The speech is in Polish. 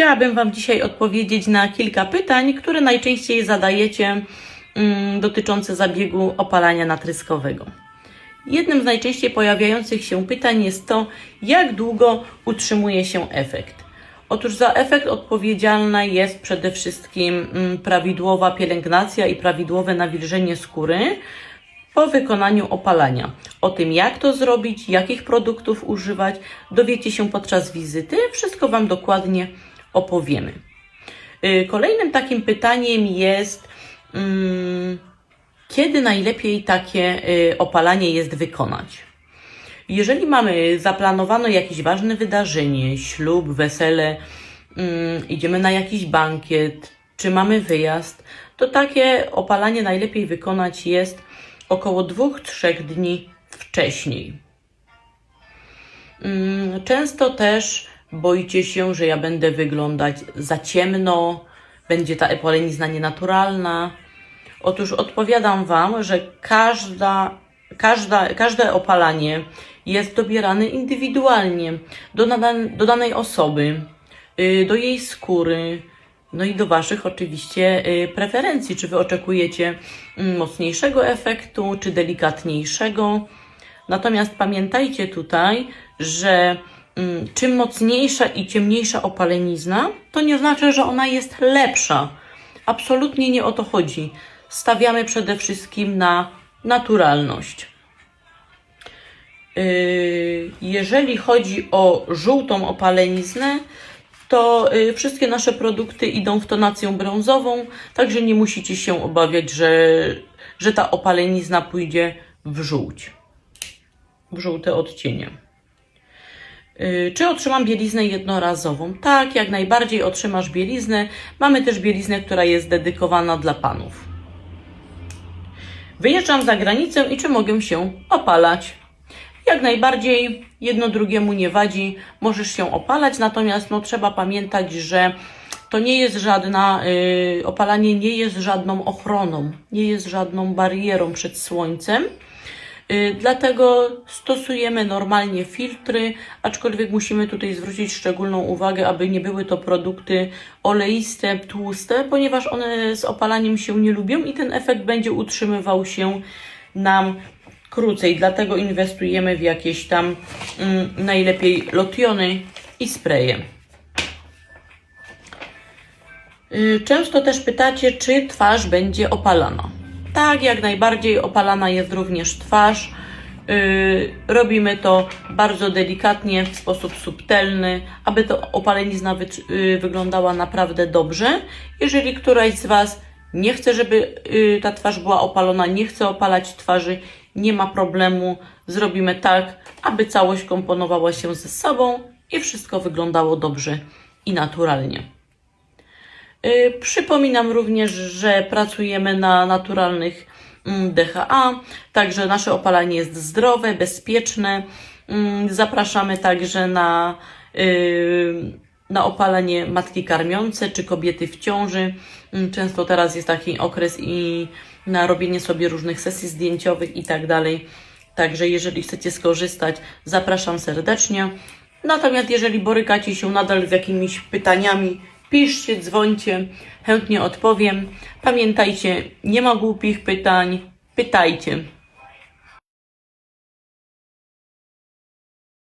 Chciałabym Wam dzisiaj odpowiedzieć na kilka pytań, które najczęściej zadajecie mm, dotyczące zabiegu opalania natryskowego. Jednym z najczęściej pojawiających się pytań jest to, jak długo utrzymuje się efekt. Otóż za efekt odpowiedzialna jest przede wszystkim mm, prawidłowa pielęgnacja i prawidłowe nawilżenie skóry po wykonaniu opalania. O tym, jak to zrobić, jakich produktów używać, dowiecie się podczas wizyty. Wszystko Wam dokładnie opowiemy. Y, Kolejnym takim pytaniem jest, mm, kiedy najlepiej takie y, opalanie jest wykonać? Jeżeli mamy zaplanowane jakieś ważne wydarzenie, ślub, wesele, mm, idziemy na jakiś bankiet, czy mamy wyjazd, to takie opalanie najlepiej wykonać jest około 2-3 dni wcześniej. Mm, Często też boicie się, że ja będę wyglądać za ciemno, będzie ta epolenizna nienaturalna. Otóż odpowiadam Wam, że każda, każda, każde opalanie jest dobierane indywidualnie do, nada- do danej osoby, y, do jej skóry, no i do Waszych oczywiście y, preferencji. Czy Wy oczekujecie mm, mocniejszego efektu, czy delikatniejszego. Natomiast pamiętajcie tutaj, że czym mocniejsza i ciemniejsza opalenizna, to nie znaczy, że ona jest lepsza. Absolutnie nie o to chodzi. Stawiamy przede wszystkim na naturalność. Yy, Jeżeli chodzi o żółtą opaleniznę, to y, wszystkie nasze produkty idą w tonację brązową, także nie musicie się obawiać, że, że ta opalenizna pójdzie w żółć, w żółte odcienie. Y, Czy otrzymam bieliznę jednorazową? Tak, jak najbardziej otrzymasz bieliznę. Mamy też bieliznę, która jest dedykowana dla panów. Wyjeżdżam za granicę i czy mogę się opalać? Jak najbardziej jedno drugiemu nie wadzi, możesz się opalać, natomiast no, trzeba pamiętać, że to nie jest żadna, y, opalanie nie jest żadną ochroną, nie jest żadną barierą przed słońcem. Y, Dlatego stosujemy normalnie filtry, aczkolwiek musimy tutaj zwrócić szczególną uwagę, aby nie były to produkty oleiste, tłuste, ponieważ one z opalaniem się nie lubią i ten efekt będzie utrzymywał się nam krócej. Dlatego inwestujemy w jakieś tam mm, najlepiej lotiony i spreje. Y, Często też pytacie, czy twarz będzie opalana. Tak, jak najbardziej opalana jest również twarz. Yy, robimy to bardzo delikatnie, w sposób subtelny, aby to opalenizna wy, yy, wyglądała naprawdę dobrze. Jeżeli któraś z Was nie chce, żeby yy, ta twarz była opalona, nie chce opalać twarzy, nie ma problemu. Zrobimy tak, aby całość komponowała się ze sobą i wszystko wyglądało dobrze i naturalnie. Y, Przypominam również, że pracujemy na naturalnych mm, DHA, także nasze opalanie jest zdrowe, bezpieczne. Mm, Zapraszamy także na, y, na opalanie matki karmiące czy kobiety w ciąży. Mm, Często teraz jest taki okres i na robienie sobie różnych sesji zdjęciowych i tak dalej. Także jeżeli chcecie skorzystać, zapraszam serdecznie. Natomiast jeżeli borykacie się nadal z jakimiś pytaniami, piszcie, dzwońcie, chętnie odpowiem. Pamiętajcie, nie ma głupich pytań, pytajcie.